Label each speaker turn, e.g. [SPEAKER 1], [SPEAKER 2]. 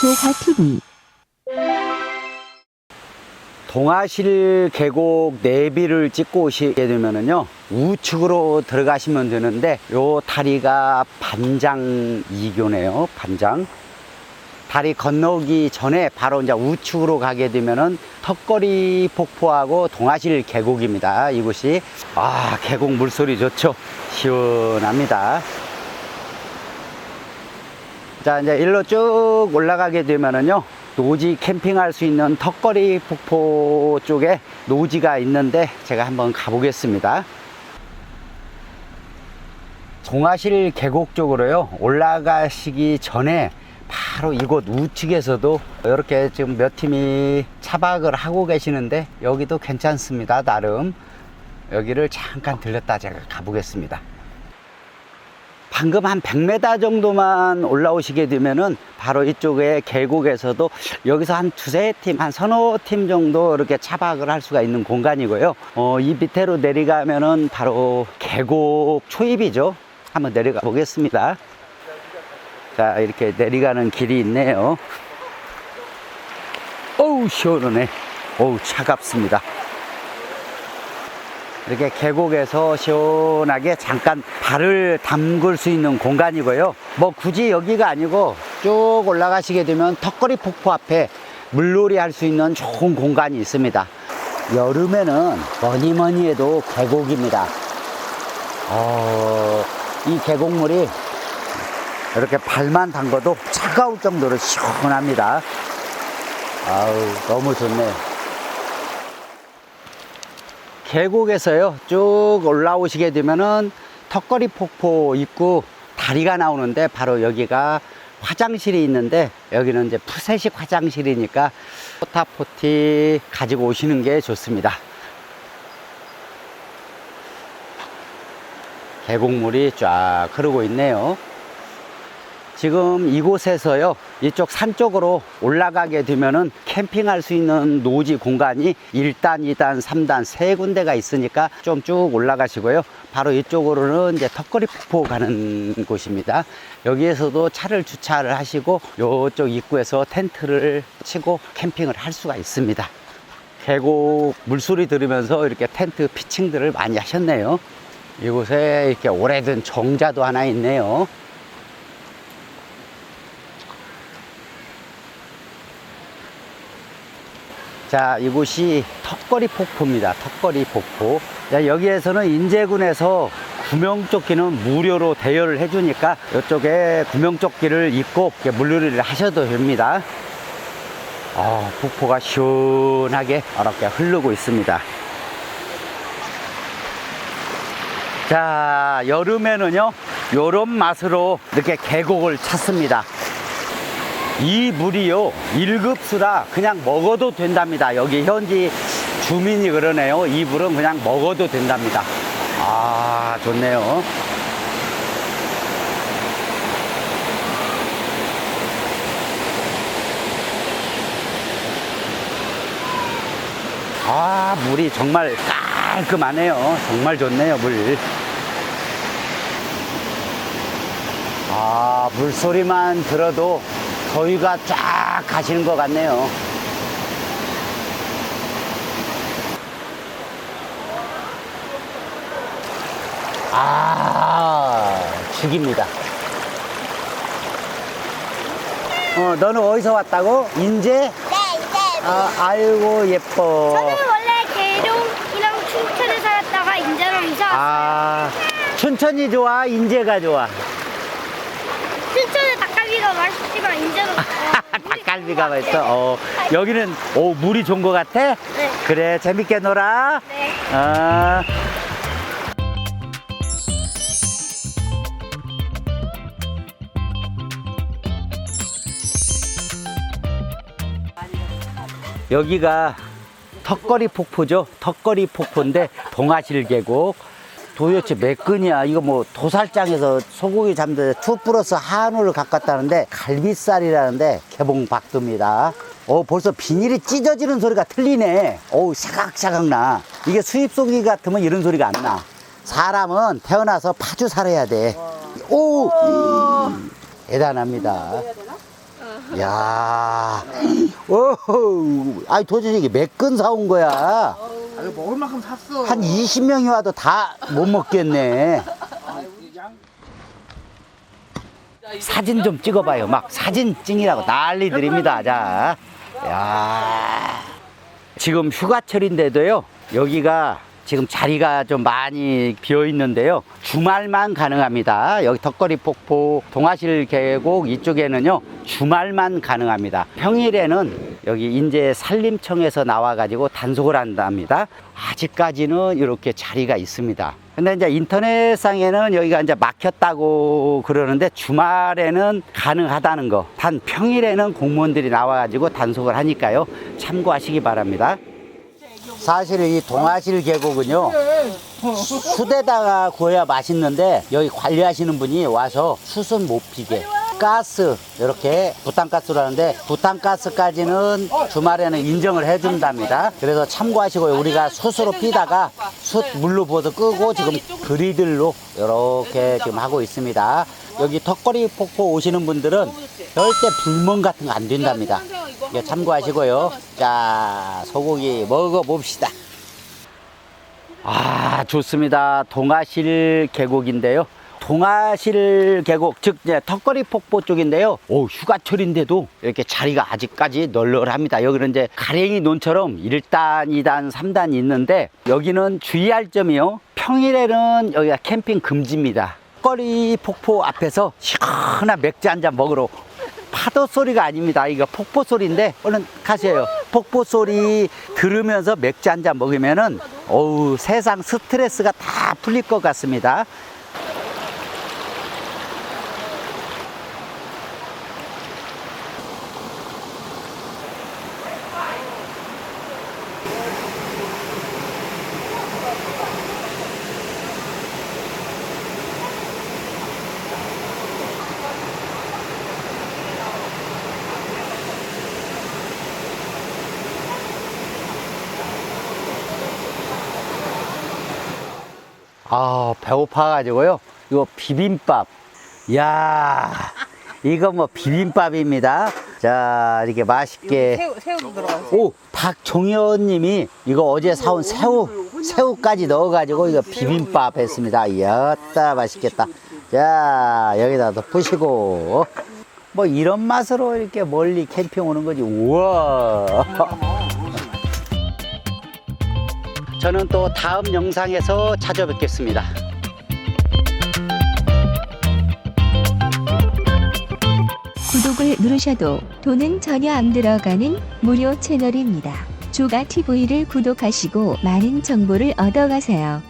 [SPEAKER 1] 조화TV
[SPEAKER 2] 동아실 계곡 내비를 찍고 오시게 되면은요 우측으로 들어가시면 되는데 요 다리가 반장 이교네요 반장. 다리 건너기 전에 바로 이제 우측으로 가게 되면은 턱걸이 폭포하고 동아실 계곡입니다 이곳이. 아 계곡 물소리 좋죠? 시원합니다 자 이제 일로 쭉 올라가게 되면은요 노지 캠핑할 수 있는 턱걸이 폭포 쪽에 노지가 있는데 제가 한번 가보겠습니다. 동아실 계곡 쪽으로요 올라가시기 전에 바로 이곳 우측에서도 이렇게 지금 몇 팀이 차박을 하고 계시는데 여기도 괜찮습니다 나름. 여기를 잠깐 들렸다 제가 가보겠습니다 방금 한 100m 정도만 올라오시게 되면은 바로 이쪽에 계곡에서도 여기서 한 두세 팀, 한 서너 팀 정도 이렇게 차박을 할 수가 있는 공간이고요. 어, 이 밑으로 내려가면은 바로 계곡 초입이죠. 한번 내려가 보겠습니다. 자, 이렇게 내려가는 길이 있네요. 어우, 시원하네. 어우, 차갑습니다. 이렇게 계곡에서 시원하게 잠깐 발을 담글 수 있는 공간이고요. 뭐 굳이 여기가 아니고 쭉 올라가시게 되면 턱걸이 폭포 앞에 물놀이 할 수 있는 좋은 공간이 있습니다. 여름에는 뭐니 뭐니 해도 계곡입니다. 어, 이 계곡물이 이렇게 발만 담궈도 차가울 정도로 시원합니다. 아우, 너무 좋네요. 계곡에서요 쭉 올라오시게 되면은 턱걸이 폭포 입구 다리가 나오는데 바로 여기가 화장실이 있는데 여기는 이제 푸세식 화장실이니까 포타포티 가지고 오시는 게 좋습니다. 계곡물이 쫙 흐르고 있네요 지금 이곳에서요 이쪽 산 쪽으로 올라가게 되면은 캠핑할 수 있는 노지 공간이 1단, 2단, 3단 세 군데가 있으니까 좀 쭉 올라가시고요. 바로 이쪽으로는 이제 턱걸이 폭포 가는 곳입니다. 여기에서도 차를 주차를 하시고 이쪽 입구에서 텐트를 치고 캠핑을 할 수가 있습니다. 계곡 물소리 들으면서 이렇게 텐트 피칭들을 많이 하셨네요. 이곳에 이렇게 오래된 정자도 하나 있네요 자, 이곳이 턱걸이 폭포입니다. 턱걸이 폭포. 자, 여기에서는 인제군에서 구명조끼는 무료로 대여를 해주니까 이쪽에 구명조끼를 입고 물놀이를 하셔도 됩니다. 아, 폭포가 시원하게 이렇게 흐르고 있습니다. 자, 여름에는요, 요런 맛으로 이렇게 계곡을 찾습니다. 이 물이요 1급 수라 그냥 먹어도 된답니다. 여기 현지 주민이 그러네요. 이 물은 그냥 먹어도 된답니다. 아 좋네요. 아 물이 정말 깔끔하네요. 정말 좋네요 물. 아, 물소리만 들어도 더위가 쫙 가시는 것 같네요. 아, 죽입니다. 어, 너는 어디서 왔다고? 인제?
[SPEAKER 3] 네, 네.
[SPEAKER 2] 아, 아이고, 예뻐.
[SPEAKER 3] 저는 원래 계룡이랑 춘천에 살았다가 인제로 이사 왔어요.
[SPEAKER 2] 아, 춘천이 좋아? 인제가 좋아?
[SPEAKER 3] 닭갈비가 인제로
[SPEAKER 2] 닭갈비가 맛있어. 어, 여기는, 오, 물이 좋은 것 같아?
[SPEAKER 3] 네.
[SPEAKER 2] 그래, 재밌게 놀아.
[SPEAKER 3] 네.
[SPEAKER 2] 아. 여기가 턱걸이 폭포죠. 턱걸이 폭포인데 동아실 계곡. 도대체 몇 근이야? 이거 뭐 도살장에서 소고기 잠들 투 플러스 한우를 가깝다는데 갈비살이라는데 개봉 박두입니다. 어 벌써 비닐이 찢어지는 소리가 틀리네. 어우 샤각샤각 나. 이게 수입 소고기 같으면 이런 소리가 안 나. 사람은 태어나서 파주 살아야 돼. 오 대단합니다. 야, 오호, 아니 도대체 이게 몇 근 사온 거야?
[SPEAKER 1] 아, 이거 먹을 만큼 샀어.
[SPEAKER 2] 한 20명이 와도 다 못 먹겠네. 사진 좀 찍어봐요. 막 사진 찍이라고 난리 드립니다. 자, 야, 지금 휴가철인데도요. 여기가 지금 자리가 좀 많이 비어 있는데요. 주말만 가능합니다. 여기 덕거리 폭포, 동아실 계곡 이쪽에는요. 주말만 가능합니다. 평일에는 여기 인제 산림청에서 나와가지고 단속을 한답니다. 아직까지는 이렇게 자리가 있습니다. 근데 이제 인터넷상에는 여기가 이제 막혔다고 그러는데 주말에는 가능하다는 거. 단 평일에는 공무원들이 나와가지고 단속을 하니까요. 참고하시기 바랍니다. 사실 이 동아실 계곡은요 숯에다가 구워야 맛있는데 여기 관리하시는 분이 와서 숯은 못 피게 가스 이렇게 부탄가스라는데 부탄가스까지는 주말에는 인정을 해준답니다 그래서 참고하시고요 우리가 숯으로 피다가 숯 물로 부어서 끄고 지금 그리들로 이렇게 지금 하고 있습니다 여기 턱걸이 폭포 오시는 분들은 절대 불멍 같은 거 안 된답니다 이거 참고하시고요. 자, 소고기 먹어봅시다. 아, 좋습니다. 동아실 계곡인데요. 동아실 계곡, 즉, 이제 턱걸이 폭포 쪽인데요. 오, 휴가철인데도 이렇게 자리가 아직까지 널널합니다. 여기는 이제 가랭이 논처럼 1단, 2단, 3단이 있는데 여기는 주의할 점이요. 평일에는 여기가 캠핑 금지입니다. 턱걸이 폭포 앞에서 시원한 맥주 한 잔 먹으러 파도 소리가 아닙니다. 이거 폭포 소리인데 얼른 가세요. 폭포 소리 들으면서 맥주 한 잔 먹으면은 어우 세상 스트레스가 다 풀릴 것 같습니다. 아 배고파가지고요. 이거 비빔밥. 야 이거 뭐 비빔밥입니다. 자 이렇게 맛있게.
[SPEAKER 1] 새우, 새우도 들어갔어.
[SPEAKER 2] 오 박종현님이 이거 어제 사온 새우 새우까지 넣어가지고 이거 비빔밥 했습니다. 야따 맛있겠다. 자 여기다 더 푸시고 뭐 이런 맛으로 이렇게 멀리 캠핑 오는 거지. 우와. 저는 또 다음 영상에서 찾아뵙겠습니다.
[SPEAKER 4] 구독을 누르셔도 돈은 전혀 안 들어가는 무료 채널입니다. 조가 TV를 구독하시고 많은 정보를 얻어가세요.